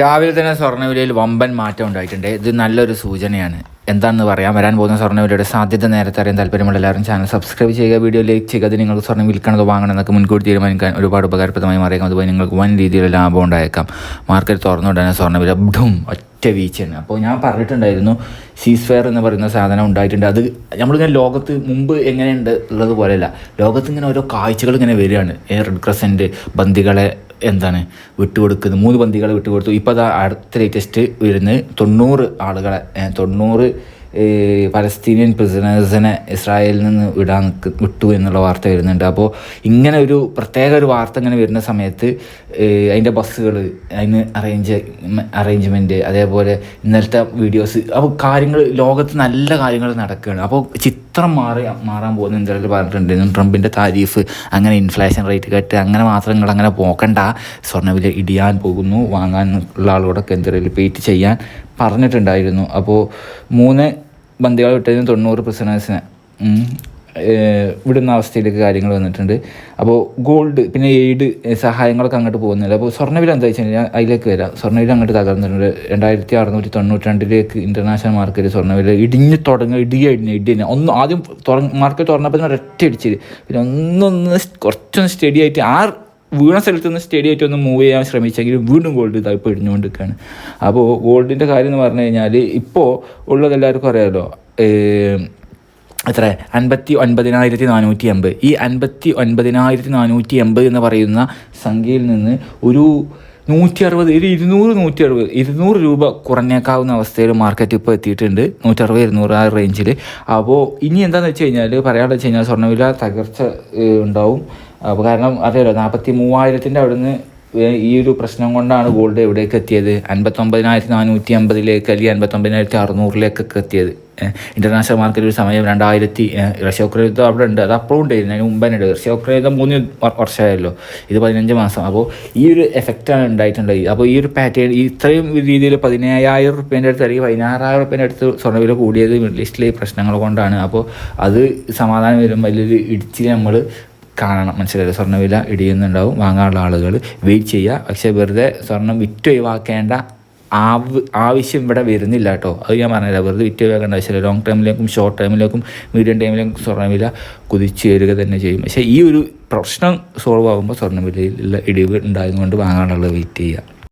രാവിലെ തന്നെ സ്വർണവിലയിൽ വമ്പൻ മാറ്റം ഉണ്ടായിട്ടുണ്ട്. ഇത് നല്ലൊരു സൂചനയാണ്. എന്താണെന്ന് പറയാം. വരാൻ പോകുന്ന സ്വർണവിലയുടെ സാധ്യത നേരത്തെ അറിയാൻ താല്പര്യമുള്ള എല്ലാവരും ചാനൽ സബ്സ്ക്രൈബ് ചെയ്യുക. വീഡിയോ ലൈക്ക് ചെയ്യുക. അത് നിങ്ങൾക്ക് സ്വർണം വിൽക്കണതോ വാങ്ങണമെന്നൊക്കെ മുൻകൂട്ടി തീരുമാനിക്കാൻ ഒരുപാട് ഉപകാരപ്രദമായി മാറിയേക്കാം. അതുപോലെ നിങ്ങൾക്ക് വൻ രീതിയിലുള്ള ലാഭം ഉണ്ടായേക്കാം. മാർക്കറ്റ് തുറന്നുകൊണ്ടാണ് സ്വർണവില ഡും ഒറ്റ വീഴ്ചയാണ്. അപ്പോൾ ഞാൻ പറഞ്ഞിട്ടുണ്ടായിരുന്നു സീസ് ഫെയർ എന്ന് പറയുന്ന സാധനം ഉണ്ടായിട്ടുണ്ട്. അത് നമ്മളിങ്ങനെ ലോകത്ത് മുമ്പ് എങ്ങനെയുണ്ട് ഉള്ളത് പോലെയല്ല. ലോകത്ത് ഇങ്ങനെ ഓരോ കാഴ്ചകൾ ഇങ്ങനെ വരികയാണ്. റെഡ് ക്രസന്റ് ബന്ദികളെ എന്താണ് വിട്ടുകൊടുക്കുന്നത്? മൂന്ന് പന്തികളെ വിട്ടുകൊടുത്തു. ഇപ്പോൾ അതാ അടുത്ത ലേറ്റസ്റ്റ് വരുന്നത് തൊണ്ണൂറ് ആളുകളെ തൊണ്ണൂറ് പലസ്തീനിയൻ പ്രിസണേഴ്സിനെ ഇസ്രായേലിൽ നിന്ന് വിടാൻ വിട്ടു എന്നുള്ള വാർത്ത വരുന്നുണ്ട്. അപ്പോൾ ഇങ്ങനെ ഒരു പ്രത്യേക ഒരു വാർത്ത ഇങ്ങനെ വരുന്ന സമയത്ത് അതിന്റെ ബസ്സുകൾ അതിന് അറേഞ്ച് അറേഞ്ച്മെന്റ് അതേപോലെ ഇന്നലത്തെ വീഡിയോസ് അപ്പോൾ കാര്യങ്ങൾ ലോകത്ത് നല്ല കാര്യങ്ങൾ നടക്കുകയാണ്. അപ്പോൾ ചിത്രം മാറി മാറാൻ പോകുന്ന എന്തായാലും പറഞ്ഞിട്ടുണ്ടായിരുന്നു ട്രംപിന്റെ താരീഫ് അങ്ങനെ ഇൻഫ്ലേഷൻ റേറ്റ് കട്ട് അങ്ങനെ മാത്രം നിങ്ങൾ അങ്ങനെ പോക്കണ്ട. സ്വർണവില ഇടിയാൻ പോകുന്നു. വാങ്ങാൻ ഉള്ള ആളോടൊക്കെ എന്തെങ്കിലും പേറ്റ് ചെയ്യാൻ പറഞ്ഞിട്ടുണ്ടായിരുന്നു. അപ്പോൾ മൂന്ന് ബന്ദികൾ വിട്ടതിന് തൊണ്ണൂറ് പ്രിസണേഴ്സിനെ വിടുന്ന അവസ്ഥയിലേക്ക് കാര്യങ്ങൾ വന്നിട്ടുണ്ട്. അപ്പോൾ ഗോൾഡ് പിന്നെ എയ്ഡ് സഹായങ്ങളൊക്കെ അങ്ങോട്ട് പോകുന്നില്ല. അപ്പോൾ സ്വർണവില എന്താ വെച്ച് കഴിഞ്ഞാൽ അതിലേക്ക് വരാം. സ്വർണവില അങ്ങോട്ട് തകർന്നിട്ടുണ്ട്. രണ്ടായിരത്തി അറുന്നൂറ്റി തൊണ്ണൂറ്റി രണ്ടിലേക്ക് ഇന്റർനാഷണൽ മാർക്കറ്റ് സ്വർണവില ഇടിഞ്ഞ് തുടങ്ങി ഇടിയ ഇടിഞ്ഞ് ഇടിഞ്ഞ് ഒന്ന് ആദ്യം തുറ മാർക്കറ്റ് തുറന്നപ്പോൾ ഒരൊറ്റ അടിച്ചത് പിന്നെ ഒന്നൊന്ന് കുറച്ചൊന്ന് സ്റ്റഡി ആയിട്ട് ആ വീണ സ്ഥലത്ത് നിന്ന് സ്റ്റഡി ആയിട്ട് ഒന്ന് മൂവ് ചെയ്യാൻ ശ്രമിച്ചെങ്കിലും വീണ്ടും ഗോൾഡ് ഇതായി പിടിഞ്ഞുകൊണ്ടിരിക്കുകയാണ് അപ്പോൾ ഗോൾഡിന്റെ കാര്യം എന്ന് പറഞ്ഞു കഴിഞ്ഞാൽ ഇപ്പോൾ ഉള്ളത് എല്ലാവർക്കും അറിയാമല്ലോ എത്ര? അൻപത്തി ഒൻപതിനായിരത്തി നാനൂറ്റി അമ്പത് ഈ അൻപത്തി ഒൻപതിനായിരത്തി നാനൂറ്റി അമ്പത് എന്ന് പറയുന്ന സംഖ്യയിൽ നിന്ന് ഒരു നൂറ്റി അറുപത് ഒരു ഇരുന്നൂറ് നൂറ്റി അറുപത് ഇരുന്നൂറ് രൂപ കുറഞ്ഞേക്കാവുന്ന അവസ്ഥയിൽ മാർക്കറ്റ് ഇപ്പോൾ എത്തിയിട്ടുണ്ട്. നൂറ്ററുപത് ഇരുന്നൂറ് ആ റേഞ്ചിൽ അപ്പോൾ ഇനി എന്താണെന്ന് വെച്ച് കഴിഞ്ഞാൽ പറയാമെന്ന് വെച്ച് കഴിഞ്ഞാൽ സ്വർണവില തകർച്ച ഉണ്ടാവും. അപ്പോൾ കാരണം അറിയാലോ നാൽപ്പത്തി മൂവായിരത്തിന്റെ അവിടുന്ന് ഈ ഒരു പ്രശ്നം കൊണ്ടാണ് ഗോൾഡ് എവിടേക്ക് എത്തിയത്? അൻപത്തൊമ്പതിനായിരത്തി നാനൂറ്റി അമ്പതിലേക്ക് അല്ലെങ്കിൽ അൻപത്തൊമ്പതിനായിരത്തി അറുന്നൂറിലേക്കൊക്കെ എത്തിയത് ഇന്റർനാഷണൽ മാർക്കറ്റ് ഒരു സമയം രണ്ടായിരത്തി റഷ്യ ഉക്രൈൻ യുദ്ധം അവിടെ ഉണ്ട്. അത് അപ്പോഴും ഉണ്ടായിരുന്നു. അതിന് മുമ്പ് തന്നെ ഉണ്ട് റഷ്യ ഉക്രൈൻ യുദ്ധം മൂന്ന് വർഷമായല്ലോ. ഇത് പതിനഞ്ച് മാസം. അപ്പോൾ ഈ ഒരു എഫക്റ്റാണ് ഉണ്ടായിട്ടുള്ളത്. അപ്പോൾ ഈ ഒരു പാറ്റേൺ ഇത്രയും രീതിയിൽ പതിനയ്യായിരം റുപ്യേന്റെ അടുത്ത് അല്ലെങ്കിൽ പതിനാറായിരം റുപ്യേന്റെ അടുത്ത് സ്വർണവില കൂടിയത് മിഡിൽ ഈസ്റ്റിലെ പ്രശ്നങ്ങൾ കൊണ്ടാണ്. അപ്പോൾ അത് സമാധാനം വരുമ്പോൾ വലിയൊരു ഇടിച്ചിൽ നമ്മൾ കാണണം. മനസ്സിലായത് സ്വർണവില ഇടിയുന്നുണ്ടാവും. വാങ്ങാനുള്ള ആളുകൾ വെയിറ്റ് ചെയ്യുക. പക്ഷേ വെറുതെ സ്വർണം വിറ്റ് ഒഴിവാക്കേണ്ട ആവ് ആവശ്യം ഇവിടെ വരുന്നില്ല കേട്ടോ. അത് ഞാൻ പറഞ്ഞില്ല വെറുതെ വിറ്റ് ഒഴിവാക്കേണ്ട ആവശ്യമില്ല. ലോങ് ടൈമിലേക്കും ഷോർട്ട് ടൈമിലേക്കും മീഡിയം ടൈമിലേക്കും സ്വർണവില കുതിച്ചു വരിക തന്നെ ചെയ്യും. പക്ഷേ ഈ ഒരു പ്രശ്നം സോൾവ് ആകുമ്പോൾ സ്വർണവിലയിലുള്ള ഇടിവ് ഉണ്ടായതുകൊണ്ട് വാങ്ങാനുള്ള വെയിറ്റ് ചെയ്യുക.